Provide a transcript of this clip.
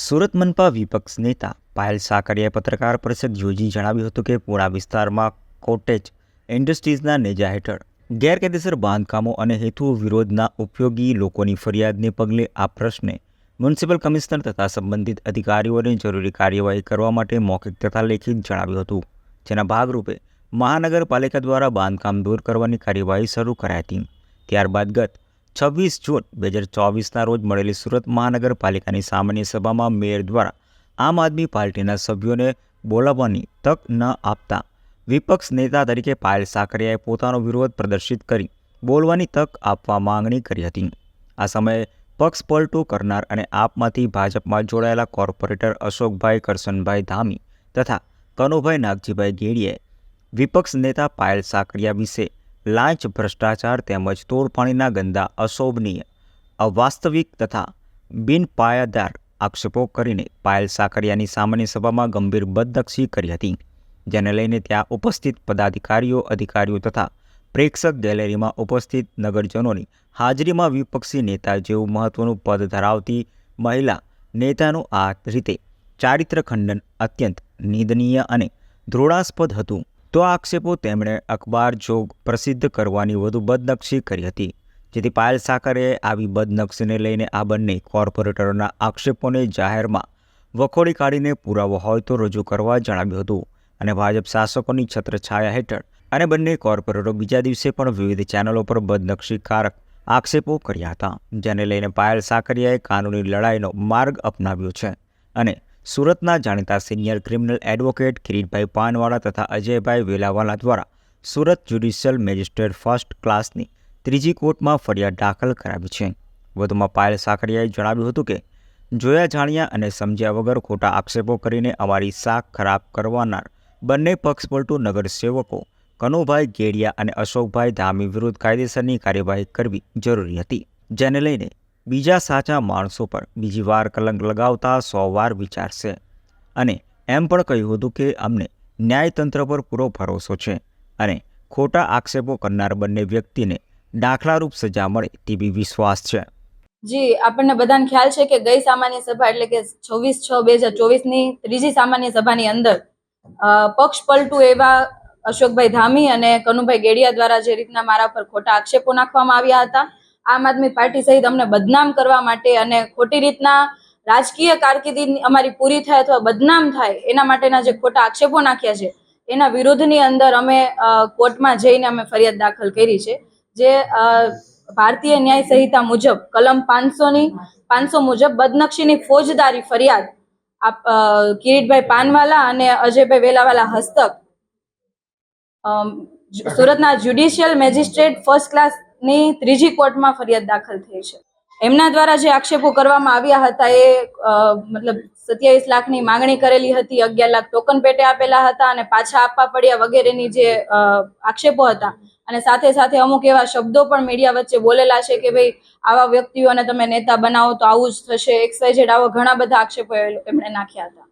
સુરત મનપા વિપક્ષ નેતા પાયલ સાકરિયાએ પત્રકાર પરિષદ યોજી જણાવ્યું હતું કે પૂણા વિસ્તારમાં કોટેજ ઇન્ડસ્ટ્રીઝના નેજા હેઠળ ગેરકાયદેસર બાંધકામો અને હેતુ વિરોધના ઉપયોગી લોકોની ફરિયાદને પગલે આ પ્રશ્ને મ્યુનિસિપલ કમિશનર તથા સંબંધિત અધિકારીઓને જરૂરી કાર્યવાહી કરવા માટે મૌખિક તથા લેખિત જણાવ્યું હતું. જેના ભાગરૂપે મહાનગરપાલિકા દ્વારા બાંધકામ દૂર કરવાની કાર્યવાહી શરૂ કરાઈ હતી. ત્યારબાદ ગત છવ્વીસ જૂન બે હજાર ચોવીસના રોજ મળેલી સુરત મહાનગરપાલિકાની સામાન્ય સભામાં મેયર દ્વારા આમ આદમી પાર્ટીના સભ્યોને બોલાવવાની તક ન આપતા વિપક્ષ નેતા તરીકે પાયલ સાકરિયાએ પોતાનો વિરોધ પ્રદર્શિત કરી બોલવાની તક આપવા માંગણી કરી હતી. આ સમયે પક્ષ પલટો કરનાર અને આપમાંથી ભાજપમાં જોડાયેલા કોર્પોરેટર અશોકભાઈ કરશનભાઈ ધામી તથા કનુભાઈ નાગજીભાઈ ગેડીએ વિપક્ષ નેતા પાયલ સાકરિયા વિશે લાંચ ભ્રષ્ટાચાર તેમજ તોડપાણીના ગંદા અશોભનીય, અવાસ્તવિક તથા બિનપાયાદાર આક્ષેપો કરીને પાયલ સાકરિયાની સામાન્ય સભામાં ગંભીર બદનક્ષી કરી હતી, જેને લઈને ત્યાં ઉપસ્થિત પદાધિકારીઓ, અધિકારીઓ તથા પ્રેક્ષક ગેલેરીમાં ઉપસ્થિત નગરજનોની હાજરીમાં વિપક્ષી નેતા જેવું મહત્વનું પદ ધરાવતી મહિલા નેતાનું આ રીતે ચારિત્ર ખંડન અત્યંત નિંદનીય અને દ્રોણાસ્પદ હતું. તો આક્ષેપો તેમણે અખબાર જોગ પ્રસિદ્ધ કરવાની વધુ બદનક્ષી કરી હતી. જેથી પાયલ સાકરે આવી બદનક્ષીને લઈને આ બંને કોર્પોરેટરોના આક્ષેપોને જાહેરમાં વખોડી કાઢીને પુરાવો હોય તો રજૂ કરવા જણાવ્યું હતું અને ભાજપ શાસકોની છત્રછાયા હેઠળ અને બંને કોર્પોરેટરો બીજા દિવસે પણ વિવિધ ચેનલો પર બદનક્ષીકારક આક્ષેપો કર્યા હતા, જેને લઈને પાયલ સાકરિયાએ કાનૂની લડાઈનો માર્ગ અપનાવ્યો છે અને સુરતના જાણીતા senior criminal advocate Kiritbhai Panwala તથા અજયભાઈ વેલાવાલા દ્વારા સુરત જ્યુડિશિયલ મેજિસ્ટ્રેટ ફર્સ્ટ ક્લાસની ત્રીજી કોર્ટમાં ફરિયાદ દાખલ કરાવી છે. વધુમાં પાયલ સાકરિયાએ જણાવ્યું હતું કે, જોયા જાણ્યા અને સમજ્યા વગર ખોટા આક્ષેપો કરીને અમારી શાક ખરાબ કરવાનાર બંને પક્ષપલટુ નગરસેવકો કનુભાઈ ગેડિયા અને અશોકભાઈ ધામી વિરુદ્ધ કાયદેસરની કાર્યવાહી કરવી જરૂરી હતી. જેને લઈને બીજા સાચા માણસો પર બીજી વાર કલંક લગાવતા સો વાર વિચારશે. અને એમ પણ કહ્યું હતું કે અમને ન્યાયતંત્ર પર પૂરો ભરોસો છે અને ખોટા આક્ષેપો કરનાર બંને વ્યક્તિને દાખલારૂપ સજા મળે તેવી વિશ્વાસ છે. જી, આપણને બધાને ખ્યાલ છે કે ગઈ સામાન્ય સભા એટલે કે છવ્વીસ છ બે હજાર ચોવીસની ત્રીજી સામાન્ય સભાની અંદર પક્ષ પલટુ એવા અશોકભાઈ ધામી અને કનુભાઈ ગેડિયા દ્વારા જે રીતના મારા પર ખોટા આક્ષેપો નાખવામાં આવ્યા હતા આમ આદમી પાર્ટી સહિત અમને બદનામ કરવા માટે અને ખોટી રીતના રાજકીય કારકિર્દી અમારી પૂરી થાય અથવા બદનામ થાય એના માટેના જે ખોટા આક્ષેપો નાખ્યા છે, એના વિરોધની અંદર અમે કોર્ટમાં જઈને અમે ફરિયાદ દાખલ કરી છે. જે ભારતીય ન્યાય સંહિતા મુજબ કલમ પાંચસોની, પાંચસો મુજબ બદનક્ષીની ફોજદારી ફરિયાદ કિરીટભાઈ પાનવાલા અને અજયભાઈ વેલાવાલા હસ્તક સુરતના જ્યુડિશિયલ મેજિસ્ટ્રેટ ફર્સ્ટ ક્લાસની ત્રીજી કોર્ટમાં ફરિયાદ દાખલ થઈ છે. એમના દ્વારા જે આક્ષેપો કરવામાં આવ્યા હતા એ મતલબ સત્યાવીસ લાખની માંગણી કરેલી હતી, અગિયાર લાખ ટોકન પેટે આપેલા હતા અને પાછા આપવા પડ્યા વગેરેની જે આક્ષેપો હતા. અને સાથે સાથે અમુક એવા શબ્દો પણ મીડિયા વચ્ચે બોલેલા છે કે ભાઈ આવા વ્યક્તિઓને તમે નેતા બનાવો તો આવું જ થશે, એક્સ આવા ઘણા બધા આક્ષેપો એમણે નાખ્યા હતા.